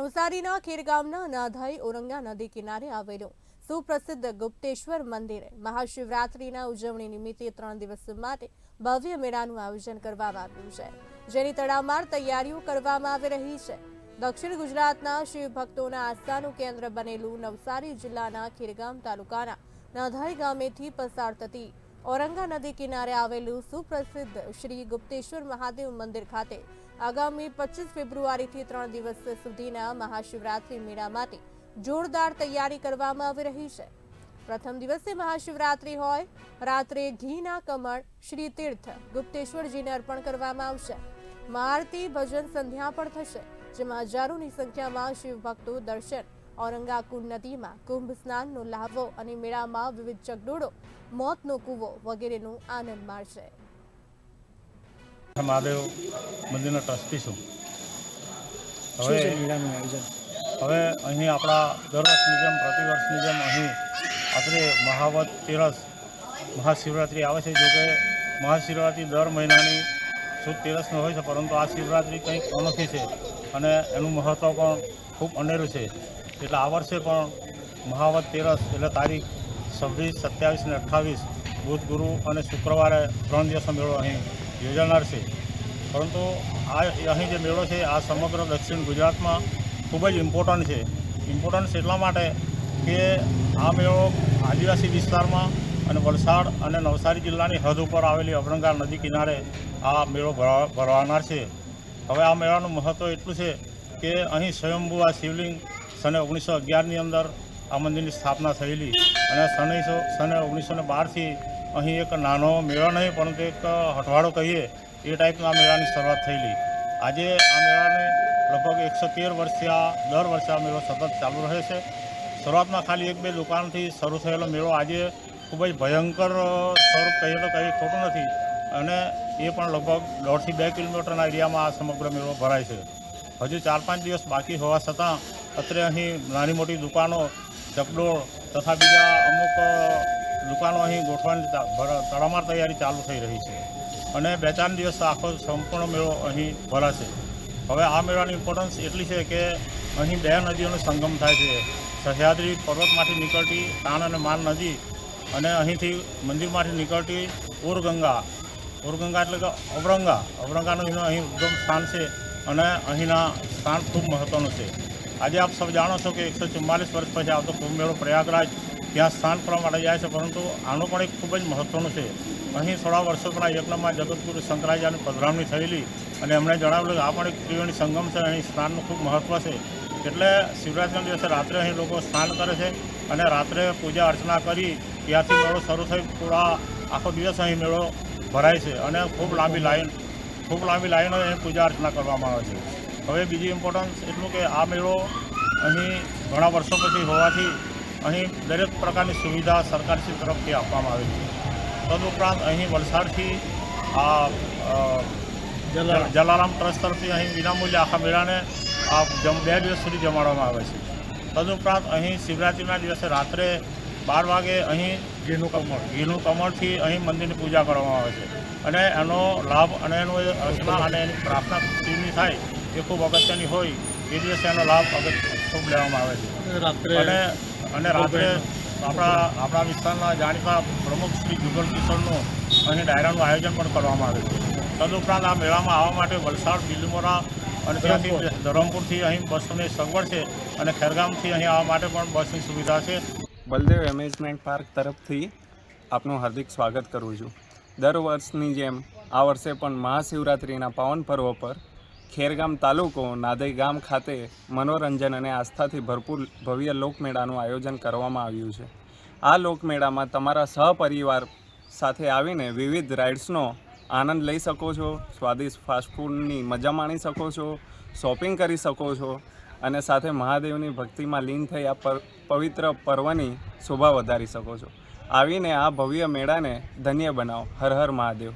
નવસારીના ખેરગામના નાધાઈ ઓરંગા નદી કિનારે આવેલું સુપ્રસિદ્ધ ગુપ્તેશ્વર મંદિરે મહાશિવરાત્રિના ઉજવણી નિમિત્તે ત્રણ દિવસ માટે ભવ્ય મેળાનું આયોજન કરવામાં આવ્યું છે, જેની તડામાર તૈયારીઓ કરવામાં આવી રહી છે. દક્ષિણ ગુજરાતના શિવ ભક્તોના આસ્થાનું કેન્દ્ર બનેલું નવસારી જિલ્લાના ખેરગામ તાલુકાના નાધાઈ ગામેથી પસાર થતી ઔરંગા નદી કિનારે આવેલું સુપ્રસિદ્ધ શ્રી ગુપ્તેશ્વર મહાદેવ મંદિર ખાતે આગામી પચીસ ફેબ્રુઆરીથી ત્રણ દિવસ સુધીના મહાશિવરાત્રિ મેળા માટે જોરદાર તૈયારી કરવામાં આવી રહી છે. પ્રથમ દિવસે મહાશિવરાત્રિ હોય, રાત્રે ઘીના કમળ શ્રી તીર્થ ગુપ્તેશ્વરજીને અર્પણ કરવામાં આવશે. મહાઆરતી ભજન સંધ્યા પણ થશે, જેમાં હજારોની સંખ્યામાં શિવ દર્શન ઔરંગાકુંડ નદીમાં કુંભ સ્નાનનો લહાવો અને મેળામાં વિવિધ ચગડોળો મોતનો કૂવો વગેરેનો આનંદ માણશે. મહાદેવ મંદિરના ટ્રસ્ટી છું. હવે મેળાનું આયોજન? હવે અહીં આપણા દર વર્ષની જેમ પ્રતિવર્ષની જેમ અહીં આપણે મહાવત તેરસ મહાશિવરાત્રિ આવે છે જોકે મહાશિવરાત્રિ દર મહિનાની શુદ્ધ તેરસનો હોય છે પરંતુ આ શિવરાત્રિ કંઈક અનોખી છે અને એનું મહત્ત્વ પણ ખૂબ અનેરું છે. એટલે આ વર્ષે પણ મહાવત તેરસ એટલે તારીખ છવ્વીસ, સત્યાવીસ અને અઠ્ઠાવીસ બુધ, ગુરુ અને શુક્રવારે ત્રણ દિવસનો મેળો અહીં યોજાનાર છે. પરંતુ આ અહીં જે મેળો છે, આ સમગ્ર દક્ષિણ ગુજરાતમાં ખૂબ જ ઇમ્પોર્ટન્ટ છે. ઇમ્પોર્ટન્સ એટલા માટે કે આ મેળો આદિવાસી વિસ્તારમાં અને વલસાડ અને નવસારી જિલ્લાની હદ ઉપર આવેલી અવરંગા નદી કિનારે આ મેળો ભરા ભરવાનાર છે. હવે આ મેળાનું મહત્ત્વ એટલું છે કે અહીં સ્વયંભૂ આ શિવલિંગ સને ઓગણીસો અગિયારની અંદર આ મંદિરની સ્થાપના થયેલી અને સનઈસો સને ઓગણીસો ને બારથી અહીં એક નાનો મેળો નહીં, પરંતુ એક હટવાડો કહીએ, એ ટાઈપના આ મેળાની શરૂઆત થયેલી. આજે આ મેળાને લગભગ એકસો તેર વર્ષથી આ દર વર્ષે આ મેળો સતત ચાલુ રહે છે. શરૂઆતમાં ખાલી એક બે દુકાનથી શરૂ થયેલો મેળો આજે ખૂબ જ ભયંકર સ્વરૂપ કહીએ તો કંઈ ખોટું નથી. અને એ પણ લગભગ દોઢથી બે કિલોમીટરના એરિયામાં આ સમગ્ર મેળો ભરાય છે. હજુ ચાર પાંચ દિવસ બાકી હોવા છતાં અત્રે અહીં નાની મોટી દુકાનો ચકડોળ તથા બીજા અમુક દુકાનો અહીં ગોઠવાની તડામાર તૈયારી ચાલુ થઈ રહી છે. અને બે ચાર દિવસ આખો સંપૂર્ણ મેળો અહીં ભરાશે. હવે આ મેળાની ઇમ્પોર્ટન્સ એટલી છે કે અહીં બે નદીઓનો સંગમ થાય છે. સહ્યાદ્રી પર્વતમાંથી નીકળતી તાન અને માન નદી અને અહીંથી મંદિરમાંથી નીકળતી ઓરગંગા ઓરગંગા એટલે કે અવરંગા. અવરંગાનું એનું અહીં ઉદ્ગમ સ્થાન છે અને અહીંના સ્થાન ખૂબ મહત્ત્વનું છે. આજે આપ સૌ જાણો છો કે એકસો ચુમ્માલીસ વર્ષ પછી આવતો કુંભ મેળો પ્રયાગરાજ ત્યાં સ્નાન કરવા માટે જાય છે, પરંતુ આનું પણ એક ખૂબ જ મહત્ત્વનું છે. અહીં થોડા વર્ષો પહેલાં યજ્ઞમાં જગતગુરુ શંકરાચાર્યની પધરામણી થયેલી અને એમણે જણાવેલું કે આ પણ એક ત્રિવેણી સંગમ છે, અહીં સ્નાનનું ખૂબ મહત્ત્વ છે. એટલે શિવરાત્રિના દિવસે રાત્રે અહીં લોકો સ્નાન કરે છે અને રાત્રે પૂજા અર્ચના કરી ત્યાંથી મેળો શરૂ થઈ પૂરા આખો દિવસ અહીં મેળો ભરાય છે અને ખૂબ લાંબી લાઈન, ખૂબ લાંબી લાઈનો અહીં પૂજા અર્ચના કરવામાં આવે છે. હવે બીજી ઇમ્પોર્ટન્સ એટલું કે આ મેળો અહીં ઘણા વર્ષો પછી હોવાથી અહીં દરેક પ્રકારની સુવિધા સરકારશ્રી તરફથી આપવામાં આવે છે. તદુપરાંત અહીં વલસાડથી આ જલારામ. ટ્રસ્ટ તરફથી અહીં વિનામૂલ્યે આખા મેળાને આ જમ બે દિવસ સુધી જમાડવામાં આવે છે. તદુપરાંત અહીં શિવરાત્રિના દિવસે રાત્રે બાર વાગે અહીં ઘીનું કમળ. ઘીનું કમળથી અહીં મંદિરની પૂજા કરવામાં આવે છે. અને એનો લાભ અને એનો અને એની પ્રાર્થના શિવની થાય એ ખૂબ અગત્યની હોય એ દિવસે એનો લાભ અગત્ય ખૂબ લેવામાં આવે છે. રાત્રે અને અને રાત્રે આપણા આપણા વિસ્તારના જાણીતા પ્રમુખ શ્રી જુગલ કિશોરનું અહીં ડાયરાનું આયોજન પણ કરવામાં આવે છે. તદુપરાંત આ મેળામાં આવવા માટે વલસાડ બિલમોરા અને ત્યાંથી ધરમપુરથી અહીં બસોની સગવડ છે અને ખેરગામથી અહીં આવવા માટે પણ બસની સુવિધા છે. બલદેવ એમ્યુઝમેન્ટ પાર્ક તરફથી આપનું હાર્દિક સ્વાગત કરું છું. દર વર્ષની જેમ આ વર્ષે પણ મહાશિવરાત્રિના પાવન પર્વ પર ખેરગામ તાલુકો નાદઈ ગામ ખાતે મનોરંજન અને આસ્થાથી ભરપૂર ભવ્ય લોકમેળાનું આયોજન કરવામાં આવ્યું છે. આ લોકમેળામાં તમારા સહપરિવાર સાથે આવીને વિવિધ રાઇડ્સનો આનંદ લઈ શકો છો, સ્વાદિષ્ટ ફાસ્ટફૂડની મજા માણી શકો છો, શોપિંગ કરી શકો છો અને સાથે મહાદેવની ભક્તિમાં લીન થઈ આ પવિત્ર પર્વની શોભા વધારી શકો છો. આવીને આ ભવ્ય મેળાને ધન્ય બનાવો. હર હર મહાદેવ.